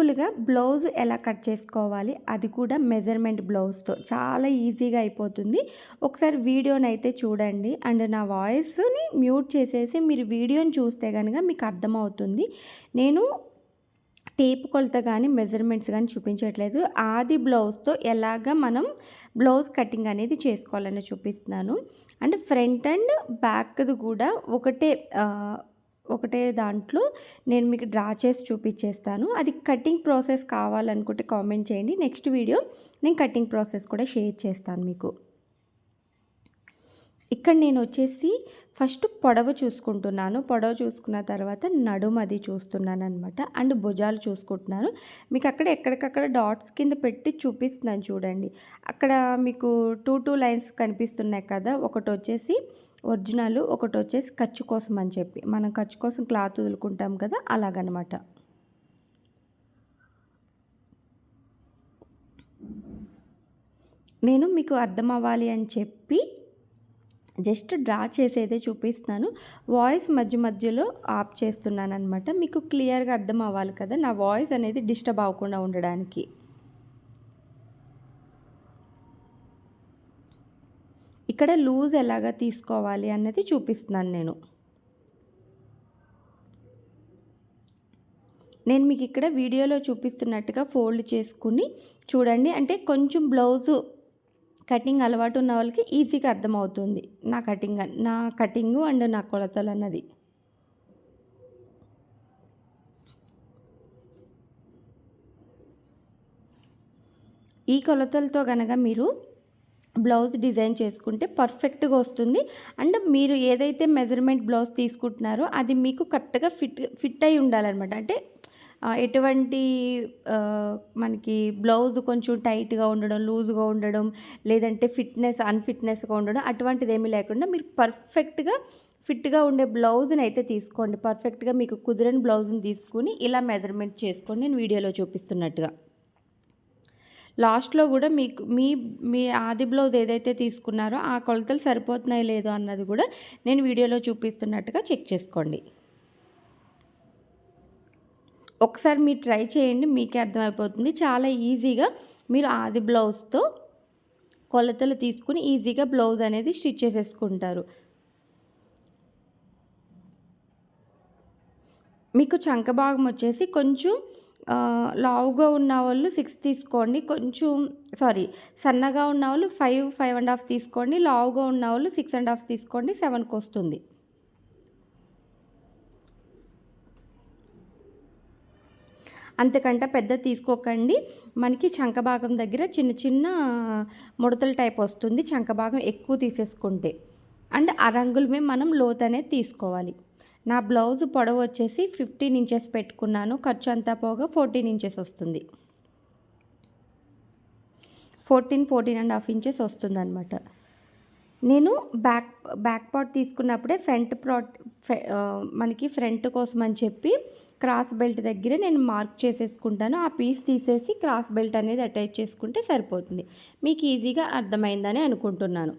సింపుల్గా బ్లౌజ్ ఎలా కట్ చేసుకోవాలి అది కూడా మెజర్మెంట్ బ్లౌజ్తో. చాలా ఈజీగా అయిపోతుంది. ఒకసారి వీడియోని అయితే చూడండి. అండ్ నా వాయిస్ని మ్యూట్ చేసేసి మీరు వీడియోని చూస్తే కనుక మీకు అర్థమవుతుంది. నేను టేప్ కొలత కానీ మెజర్మెంట్స్ కానీ చూపించట్లేదు. ఆది బ్లౌజ్తో ఎలాగ మనం బ్లౌజ్ కటింగ్ అనేది చేసుకోవాలని చూపిస్తున్నాను. అండ్ ఫ్రంట్ అండ్ బ్యాక్ది కూడా ఒకటే ఒకటే దాంట్లో నేను మీకు డ్రా చేసి చూపించేస్తాను. అది కటింగ్ ప్రాసెస్ కావాలనుకుంటే కామెంట్ చేయండి. నెక్స్ట్ వీడియో నేను కటింగ్ ప్రాసెస్ కూడా షేర్ చేస్తాను మీకు. ఇక్కడ నేను వచ్చేసి ఫస్ట్ పొడవు చూసుకుంటున్నాను. పొడవు చూసుకున్న తర్వాత నడుమది చూస్తున్నాను అనమాట అండ్ భుజాలు చూసుకుంటున్నాను. మీకు అక్కడ ఎక్కడికక్కడ డాట్స్ కింద పెట్టి చూపిస్తున్నాను చూడండి. అక్కడ మీకు టూ టూ లైన్స్ కనిపిస్తున్నాయి కదా. ఒకటి వచ్చేసి ఒరిజినల్ ఒకటి వచ్చేసి ఖర్చు కోసం అని చెప్పి. మనం ఖర్చు కోసం క్లాత్ వదులుకుంటాం కదా అలాగనమాట. నేను మీకు అర్థం అవ్వాలి అని చెప్పి జస్ట్ డ్రా చేసేదే చూపిస్తాను వాయిస్ మధ్య మధ్యలో ఆఫ్ చేస్తున్నాను అనమాట మీకు క్లియర్గా అర్థం అవ్వాలి కదా? నా వాయిస్ అనేది డిస్టర్బ్ అవ్వకుండా ఉండడానికి. ఇక్కడ లూజ్ ఎలాగా తీసుకోవాలి అన్నది చూపిస్తున్నాను నేను. నేను మీకు ఇక్కడ వీడియోలో చూపిస్తున్నట్టుగా ఫోల్డ్ చేసుకుని చూడండి. అంటే కొంచెం బ్లౌజు కటింగ్ అలవాటు ఉన్న వాళ్ళకి ఈజీగా అర్థమవుతుంది. నా కటింగ్ నా కటింగు అండ్ నా కొలతలు అన్నది. ఈ కొలతలతో కనుక మీరు బ్లౌజ్ డిజైన్ చేసుకుంటే పర్ఫెక్ట్గా వస్తుంది. అండ్ మీరు ఏదైతే మెజర్మెంట్ బ్లౌజ్ తీసుకుంటున్నారో అది మీకు కరెక్ట్గా ఫిట్ ఫిట్ అయి ఉండాలన్నమాట. అంటే ఎటువంటి మనకి బ్లౌజ్ కొంచెం టైట్గా ఉండడం లూజ్గా ఉండడం లేదంటే ఫిట్నెస్ అన్ఫిట్నెస్గా ఉండడం అటువంటిది ఏమీ లేకుండా మీరు పర్ఫెక్ట్గా ఫిట్గా ఉండే బ్లౌజ్ని అయితే తీసుకోండి. పర్ఫెక్ట్గా మీకు కుదిరని బ్లౌజ్ని తీసుకుని ఇలా మెజర్మెంట్ చేసుకోండి నేను వీడియోలో చూపిస్తున్నట్టుగా. లాస్ట్లో కూడా మీకు మీ మీ ఆది బ్లౌజ్ ఏదైతే తీసుకున్నారో ఆ కొలతలు సరిపోతున్నాయి లేదో అన్నది కూడా నేను వీడియోలో చూపిస్తున్నట్టుగా చెక్ చేసుకోండి. ఒకసారి మీరు ట్రై చేయండి మీకే అర్థమైపోతుంది. చాలా ఈజీగా మీరు ఆది బ్లౌజ్తో కొలతలు తీసుకుని ఈజీగా బ్లౌజ్ అనేది స్టిచ్ చేసేసుకుంటారు. మీకు చంక భాగం వచ్చేసి కొంచెం లావుగా ఉన్న వాళ్ళు సిక్స్ తీసుకోండి. కొంచెం సారీ సన్నగా ఉన్న వాళ్ళు ఫైవ్ ఫైవ్ అండ్ హాఫ్ తీసుకోండి. లావుగా ఉన్న వాళ్ళు సిక్స్ అండ్ హాఫ్ తీసుకోండి. సెవెన్కి వస్తుంది. అంతకంటే పెద్ద తీసుకోకండి. మనకి చంక భాగం దగ్గర చిన్న చిన్న ముడతల టైప్ వస్తుంది. చంక భాగం ఎక్కువ తీసేసుకుంటే. అండ్ ఆ రంగులమే మనం లోత్ అనేది తీసుకోవాలి. నా బ్లౌజ్ పొడవు వచ్చేసి ఫిఫ్టీన్ ఇంచెస్ పెట్టుకున్నాను. ఖర్చు అంతా పోగా ఫోర్టీన్ ఇంచెస్ వస్తుంది. Fourteen fourteen and half inches వస్తుంది అనమాట నేను బ్యాక్ బ్యాక్ పార్ట్ తీసుకున్నప్పుడే ఫ్రంట్ ప్రాట్ మనకి ఫ్రంట్ కోసం అని చెప్పి క్రాస్ బెల్ట్ దగ్గర నేను మార్క్ చేసేసుకుంటాను. ఆ పీస్ తీసేసి క్రాస్ బెల్ట్ అనేది అటాచ్ చేసుకుంటే సరిపోతుంది. మీకు ఈజీగా అర్థమైందని అనుకుంటున్నాను.